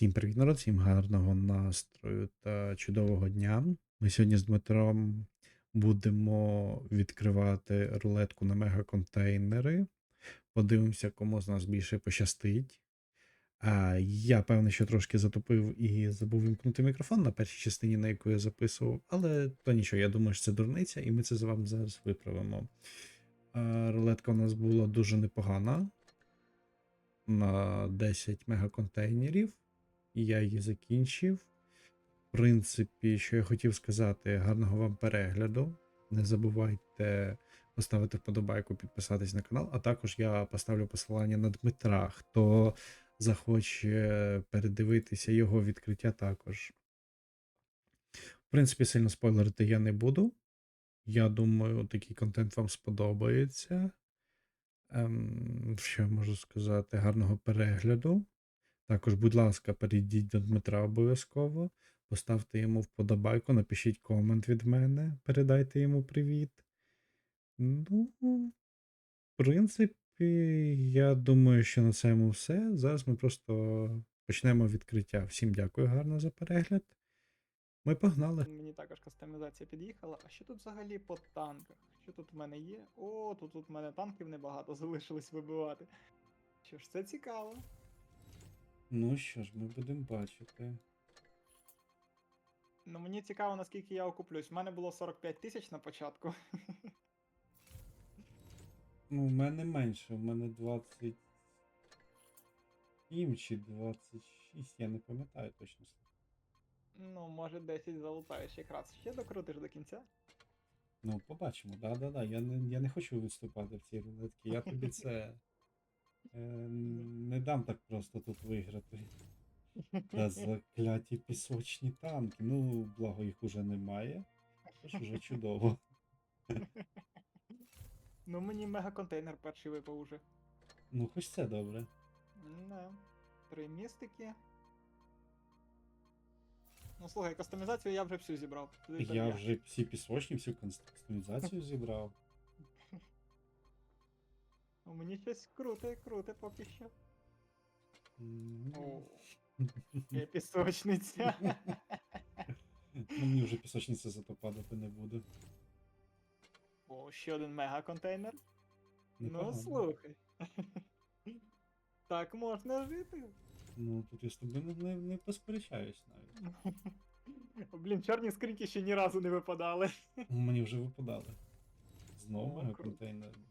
Всім привіт, народ, всім гарного настрою та чудового дня. Ми сьогодні з Дмитром будемо відкривати рулетку на мегаконтейнери. Подивимося, кому з нас більше пощастить. Я певний, що трошки затопив і забув вімкнути мікрофон на першій частині, на яку я записував, але то нічого, я думаю, що це дурниця, і ми це з вами зараз виправимо. Рулетка у нас була дуже непогана на 10 мегаконтейнерів. І я її закінчив. В принципі, що я хотів сказати, гарного вам перегляду. Не забувайте поставити вподобайку, підписатись на канал, а також я поставлю посилання на Дмитра, хто захоче передивитися його відкриття також. В принципі, сильно спойлерити я не буду. Я думаю, такий контент вам сподобається. Ем, що я можу сказати? Гарного перегляду. Також, будь ласка, перейдіть до Дмитра обов'язково, поставте йому вподобайку, напишіть комент від мене, передайте йому привіт. Ну, в принципі, я думаю, що на цьому все. Зараз ми просто почнемо відкриття. Всім дякую гарно за перегляд. Ми погнали. Мені також кастомізація під'їхала. А що тут взагалі по танках? Що тут в мене є? О, тут, тут в мене танків небагато залишилось вибивати. Що ж, це цікаво. Ну що ж, ми будемо бачити. Ну мені цікаво, наскільки я окуплюсь. У мене було 45 тисяч на початку. Ну, в мене менше, у мене 27 чи 26, я не пам'ятаю точно. Ну, може 10 залутаєш якраз. Ще докрутиш до кінця. Ну, побачимо, да-да-да. Я не, я не хочу виступати в цій рулетці. Я тобі це не дам так просто тут виграти. Та закляті пісочні танки. Ну, благо їх уже немає. Тож уже чудово. Ну мені мегаконтейнер перший випав уже. Ну, хоч це добре. Не. Три містики. Ну слухай, кастомізацію я вже всю зібрав. Туди Я вже всі пісочні, всю кастомізацію зібрав. У мені щось круте, круте поки що. О, я пісочниця. Ну, мені вже пісочниця зато падати не буде. О, ще один мега-контейнер. Ну, Непогано. слухай. Так можна жити. Ну, тут я з тобою не, не, не посперечаюсь навіть. Блін, чорні скриньки ще ні разу не випадали. Мені вже випадали. Знову О, мегаконтейнер. М,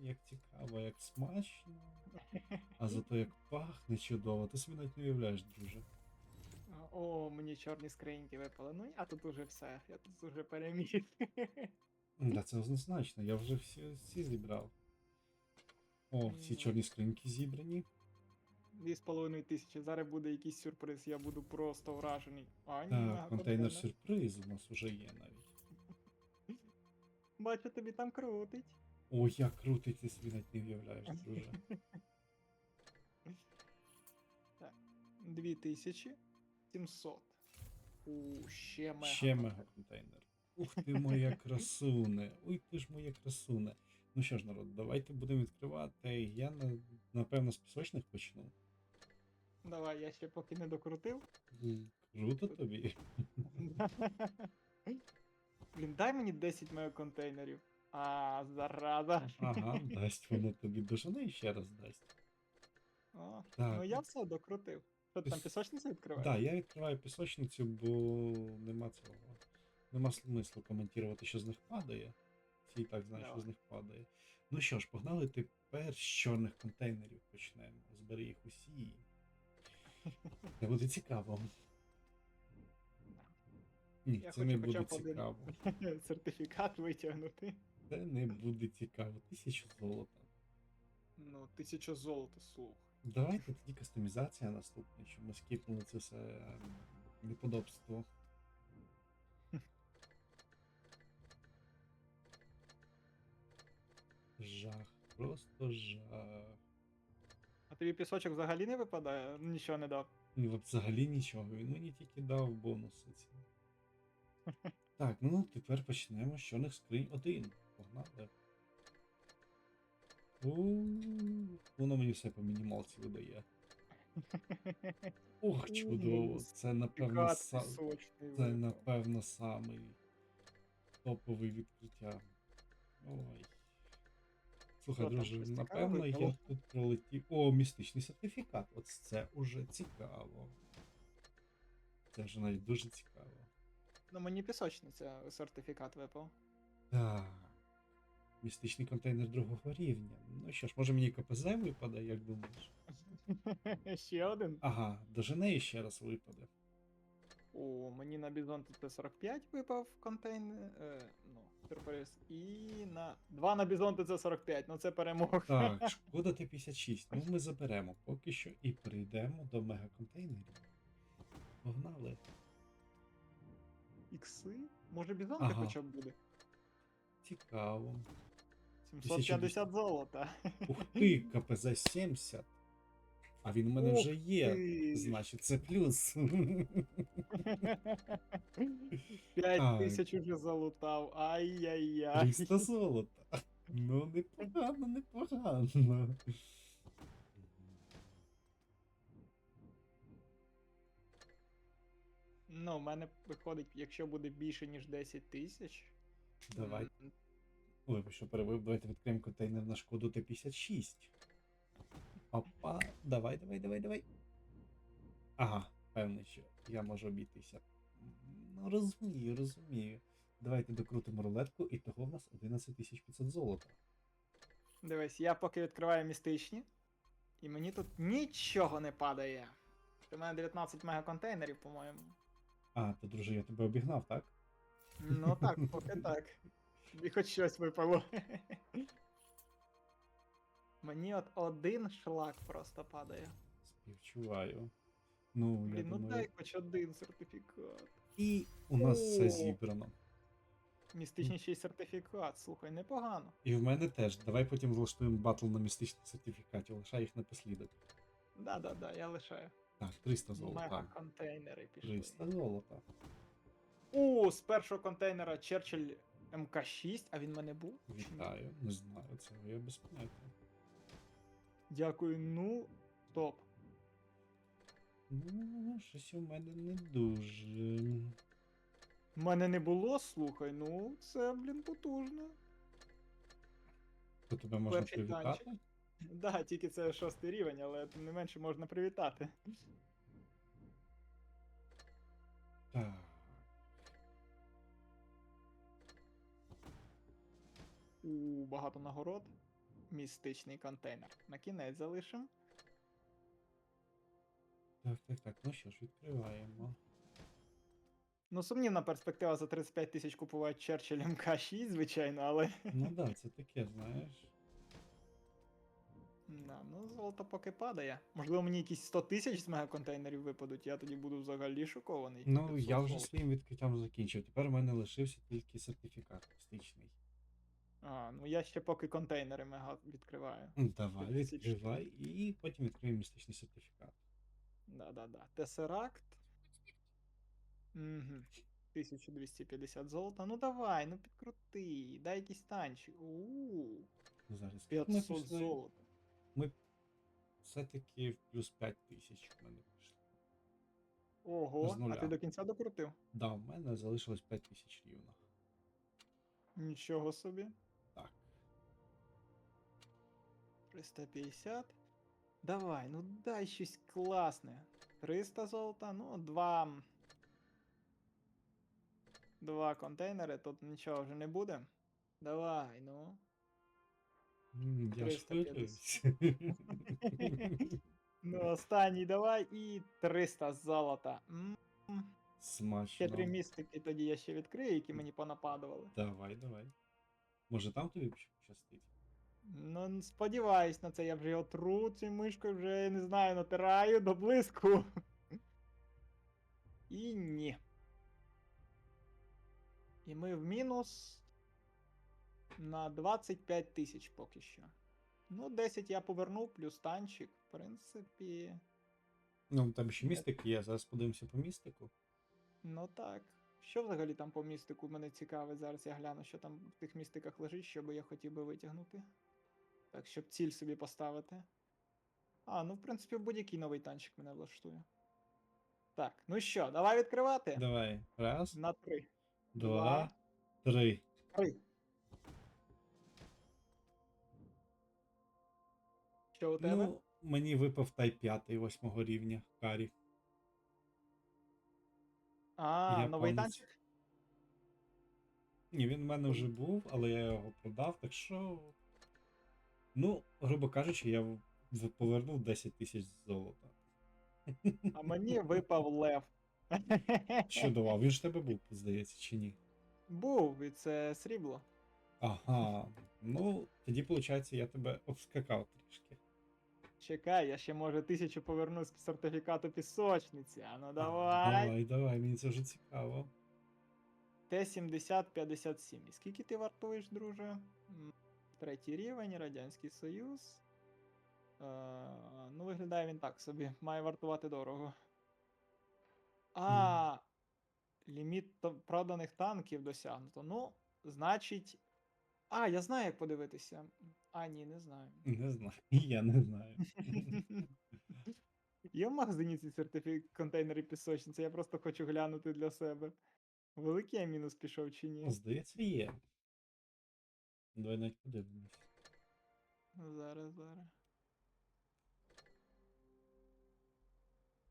Як цікаво, як смачно. А зато як пахне чудово. Ти собі навіть не уявляєш, друже. О, мені чорні скриньки випали. Ну я тут уже все. Я тут уже переміг. Да, це однозначно, я вже всі, всі зібрав. О, всі Ну. чорні скриньки зібрані. Дві з половиною тисячі. Зараз буде якийсь сюрприз, я буду просто вражений. А, ні, Так, контейнер сюрприз у нас уже є навіть. Бачу, тобі там крутить. О, як крутить, ти навіть не уявляєш, друже. Так, 2700. У, ще мега. Ще мегаконтейнер. Ух ти моя красуне. Ой, ти ж моя красуне. Ну що ж, народ, давайте будемо відкривати. Я напевно з пісочних почну. Давай, я ще поки не докрутив. Круто тобі. Блін, дай мені 10 мегаконтейнерів. А, зараза. Ага, дасть воно тобі дожени і ще раз дасть. О, Так. Ну я все докрутив. Що ти там Піс- пісочницю відкриваєш? Так, я відкриваю пісочницю, бо нема цього. Нема смислу коментувати, що з них падає. Всі і так знають, що з них падає. Ну що ж, погнали тепер з чорних контейнерів почнемо. Збери їх усі. Це буде цікаво. Ні, Я це хочу не буде цікаво. Сертифікат витягнути. Це не буде цікаво. Тисячу золота. Ну, тисяча золота, слух. Давайте тоді кастомізація наступна, щоб ми скіпнули це все ем, неподобство. Жах, просто жах. А тобі пісочок взагалі не випадає? Нічого не дав. Ну, взагалі нічого. Він мені тільки дав бонуси ці. Так, ну тепер почнемо з чорних скринь один надо. Воно мені все по мінімалці видає. Ох, чудово! Це напевно сам... Це напевно самий топове відкриття. Ой. Слухай, друже, напевно, я тут пролетів. О, містичний сертифікат. От це уже цікаво. Це вже навіть дуже цікаво. Ну мені пісочниця сертифікат випав. Так. Містичний контейнер другого рівня. Ну що ж, може мені КПЗ випаде, як думаєш? Ще один. Ага, до Женеї ще раз випаде. О, мені на Бізон Т-45 випав контейнер. Е, ну, сюрприз. І на. Два на Бізон Т-45, ну це перемога. Так, шкода Т-56. Ну ми заберемо поки що і перейдемо до мегаконтейнерів. Погнали. Ікси? Може бізонти Ага. хоча б буде? Цікаво. 750 золота. Ух ти, КПЗ 70. А він у мене вже є. Ти. Значить, це плюс. 5 Так. тисяч уже залутав. Ай-яй-яй. 300 золота. Ну, непогано, непогано. Ну, в мене виходить, якщо буде більше, ніж 10 тисяч. Давай. м, Ой, що перебив, давайте відкриємо контейнер на шкоду Т-56. Опа, давай, давай, давай, давай. Ага, певний, що я можу обійтися. Ну, розумію, розумію. Давайте докрутимо рулетку, і того в нас 11500 золота. Дивись, я поки відкриваю містичні, і мені тут нічого не падає. У мене 19 мегаконтейнерів, по-моєму. А, то, друже, я тебе обігнав, так? Ну так, поки так. І хоч щось випало. Мені от один шлак просто падає. Співчуваю. Ну, я ну думаю. дай хоч один сертифікат. І у нас все зібрано. Містичний сертифікат, слухай, непогано. І в мене теж. Давай потім влаштуємо батл на містичних сертифікатів, лишай їх напослідок. Да-да-да, я лишаю. Так, 300 золота. Мегаконтейнери пішли. 300 золота. О, з першого контейнера Черчилль МК6, а він в мене був? Вітаю, не знаю, цього я без поняття. Дякую, ну, топ. Ну, щось у мене не дуже. У мене не було, слухай, ну, це, блін, потужно. То тебе можна Перший привітати? Да, тільки це шостий рівень, але тим не менше можна привітати. У багато нагород. Містичний контейнер. На кінець залишимо. Так, так, так. Ну що ж, відкриваємо. Ну, сумнівна перспектива за 35 тисяч купувати Черчилль МК6, звичайно, але. Ну да, це таке, знаєш. Да, ну, золото поки падає. Можливо, мені якісь 100 тисяч з мегаконтейнерів випадуть, я тоді буду взагалі шокований. Ну, я вже золота. своїм відкриттям закінчив. Тепер у мене лишився тільки сертифікат містичний. А, ну я ще поки контейнери мега відкриваю. Ну, Давай, 5000 відкривай, і потім відкриємо містичний сертифікат. Да-да-да. Тесеракт. Угу. 1250 золота. Ну давай, ну підкрути. Дай якийсь танчик. Ууу. Зараз 500 пішли. золота. Ми все-таки плюс 5 тисяч в мене пішло. Ого, а ти до кінця докрутив? Да, в мене залишилось 5 тисяч рівно. Нічого собі. 350. Давай, ну дай щось класне. 300 золота, ну, два. Два контейнери, тут нічого вже не буде. Давай, ну. М, Я ж 350. хвилююсь. Ну, останній давай і 300 золота. М, Ще три Смачно. містики тоді я ще відкрию, які мені понападували. Давай, давай. Може там тобі щастить? Ну, сподіваюсь на це, я вже його тру цією мишкою, вже не знаю, натираю до блиску. І ні. І ми в мінус на 25 тисяч поки що. Ну, 10 я повернув, плюс танчик, в принципі. Ну, там ще містик є, зараз подивимося по містику. Ну так. Що взагалі там по містику мене цікавить? Зараз я гляну, що там в тих містиках лежить, що би я хотів би витягнути. Так, щоб ціль собі поставити. А, ну в принципі, будь-який новий танчик мене влаштує. Так, ну що, давай відкривати? Давай. Раз, На три. два, три. Три. Що у тебе? Ну, мені випав Тай 5 восьмого рівня карі. а, новий японець. танчик? Ні, він в мене вже був, але я його продав, так що. Ну, грубо кажучи, я повернув 10 тисяч золота. А мені випав лев. Що давав? Він ж тебе був, здається, чи ні? Був, і це срібло. Ага. Ну, тоді, виходить, я тебе обскакав трішки. Чекай, я ще може тисячу поверну з сертифікату пісочниці. А ну давай. Давай, давай, мені це вже цікаво. Т-70-57. І скільки ти вартуєш, друже? Третій рівень, Радянський Союз. Е, ну, виглядає він так собі. Має вартувати дорого. А, ліміт проданих танків досягнуто. Ну, значить. А, я знаю, як подивитися. А, ні, не знаю. Не знаю. Я не знаю. Є в магазині ці сертифі... контейнери пісочниці, я просто хочу глянути для себе. Великий я мінус пішов чи ні? Здається, є. Давай навіть подивимось. Зараз, зараз.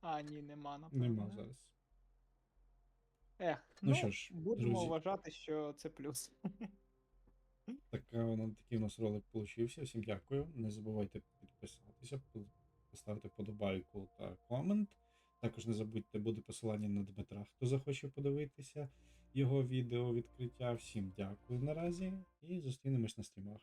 А, ні, нема, напевно. Нема зараз. Ех, Ну ну, що ж, будемо друзі. вважати, що це плюс. Така вона такий у нас ролик получився. Всім дякую. Не забувайте підписатися, поставити вподобайку та комент. Також не забудьте, буде посилання на Дмитра, хто захоче подивитися його відео відкриття. Всім дякую наразі і зустрінемось на стрімах.